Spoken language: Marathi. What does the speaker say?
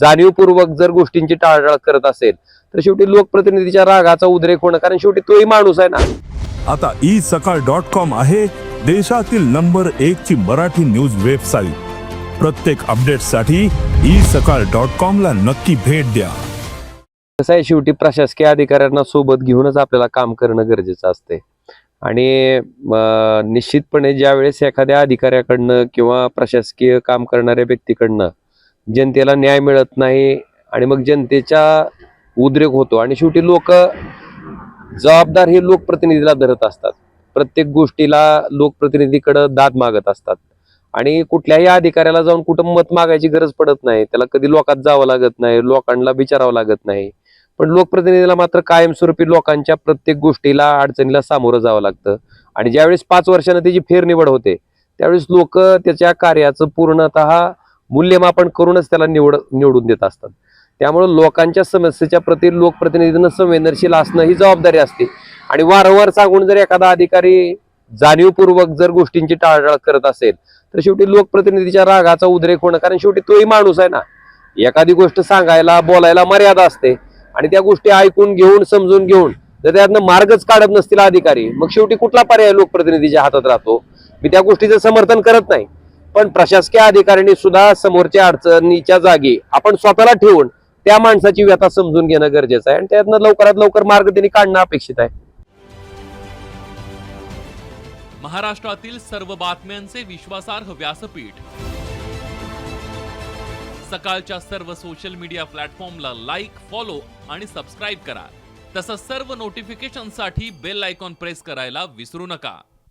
जाणीवपूर्वक जर गोष्टींची टाळाटाळ करत असेल तर शेवटी लोकप्रतिनिधीच्या रागाचा उद्रेक होणं कारण शेवटी तोही माणूस आहे ना. आता ई सकाळ डॉट कॉम आहे देशातील नंबर एक ची मराठी न्यूज वेबसाईट. प्रत्येक अपडेटसाठी ई सकाळ डॉट कॉम ला नक्की भेट द्या. कसं आहे शेवटी प्रशासकीय अधिकाऱ्यांना सोबत घेऊनच आपल्याला काम करणं गरजेचं असते. आणि निश्चितपणे ज्या वेळेस एखाद्या अधिकाऱ्याकडनं किंवा प्रशासकीय काम करणाऱ्या व्यक्तीकडनं जनतेला न्याय मिळत नाही आणि मग जनतेच्या उद्रेक होतो. आणि शेवटी लोक जबाबदार हे लोकप्रतिनिधीला धरत असतात. प्रत्येक गोष्टीला लोकप्रतिनिधीकडं दाद मागत असतात. आणि कुठल्याही अधिकाऱ्याला जाऊन कुठं मत मागायची गरज पडत नाही. त्याला कधी लोकात जावं लागत नाही लोकांना विचारावं लागत नाही. पण लोकप्रतिनिधीला मात्र कायमस्वरूपी लोकांच्या प्रत्येक गोष्टीला अडचणीला सामोरं जावं लागतं. आणि ज्यावेळेस पाच वर्षानं त्याची फेरनिवड होते त्यावेळेस लोक त्याच्या कार्याचं पूर्णतः मूल्यमापन करूनच त्याला निवड निवडून देत असतात. त्यामुळे लोकांच्या समस्येच्या प्रति लोकप्रतिनिधीनं संवेदनशील असणं ही जबाबदारी असते. आणि वारंवार सांगून जर एखादा अधिकारी जाणीवपूर्वक जर गोष्टींची टाळटाळ करत असेल तर शेवटी लोकप्रतिनिधीच्या रागाचा उद्रेक होणं कारण शेवटी तोही माणूस आहे ना. एखादी गोष्ट सांगायला बोलायला मर्यादा असते. आणि त्या गोष्टी ऐकून घेऊन समजून घेऊन जर त्यातनं मार्गच काढत नसतील अधिकारी मग शेवटी कुठला पर्याय लोकप्रतिनिधीच्या हातात राहतो? मी त्या गोष्टीचं समर्थन करत नाही. पण प्रशासकीय अधिकाऱ्यांनी सुद्धा समोरच्या अडचणीच्या जागी आपण स्वतःला ठेवून त्या माणसाची व्यथा समजून घेणं गरजेचं आहे आणि त्यातनं लवकरात लवकर मार्ग त्यांनी काढणं अपेक्षित आहे. महाराष्ट्रातील सर्व बातम्यांचे विश्वासार्ह व्यासपीठ. सकाळच्या सर्व सोशल मीडिया प्लॅटफॉर्मला लाईक फॉलो आणि सबस्क्राईब करा. तसंच सर्व नोटिफिकेशनसाठी बेल आयकॉन प्रेस करायला विसरू नका.